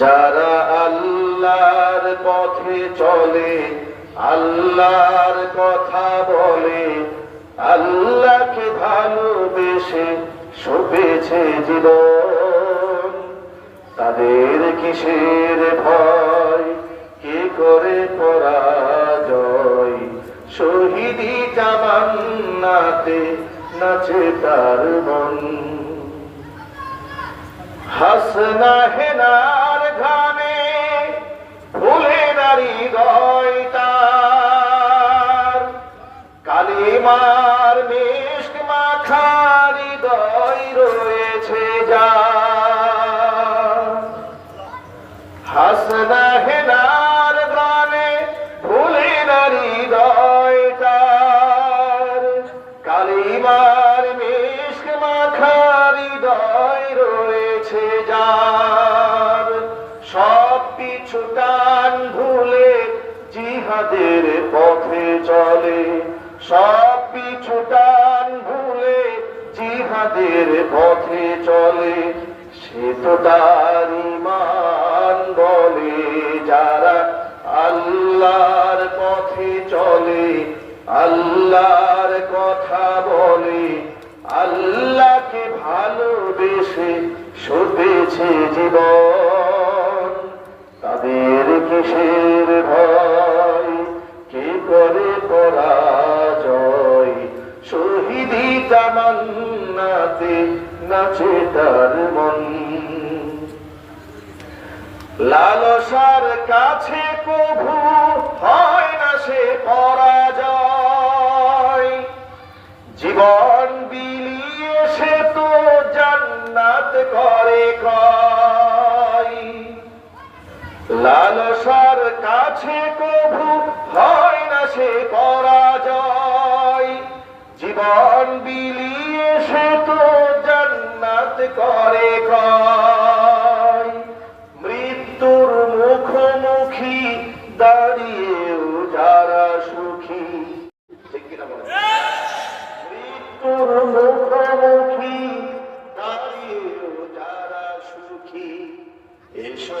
যারা আল্লাহর পথে চলে, আল্লাহর কথা বলে, আল্লাহকে ভালোবেসে সপেছে জীবন। তাদের কিসের ভয়? কে করে পরাজয়? শহীদি জামান্নাতে নাচে তার মন। হাসনা হেনার কালিমার মিষ্ক মাখার হৃদয় রয়েছে যা। হাসনা হেনার গানে ফুলে নারী তার কালিমার মিষ্ক মাখার হৃদয় রয়েছে যার। সব পিছু টান ভুলে জিহাদের পথে চলে। সব পিছু টান ভুলে জিহাদের পথে চলে, সে তো তার ইমান বলে। যারা আল্লাহর পথে চলে, আল্লাহর কথা বলে, আল্লাহকে ভালোবেসে সপেছে জীবন। তাদের কিসের ভয়? কে করে তার মন। লালসার কাছে কভু হয় না সে পরাজয়। জীবন বিলিয়ে সে তো জান্নাত করে লালসার কাছে কভু হয় না সে পরাজয়। জীবন বিলিয়ে সে তো জান্নাত করে মৃত্যুর মুখোমুখি দাঁড়িয়েও যারা সুখী? মৃত্যুর মুখোমুখি দাঁড়িয়েও যারা সুখী। এসো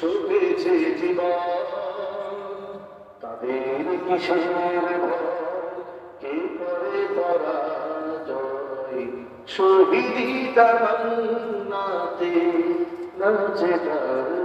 শুভেছে জীবন। তাদের কিশোর কে করে পরাজয়? শহীদি নাচে নাচে তার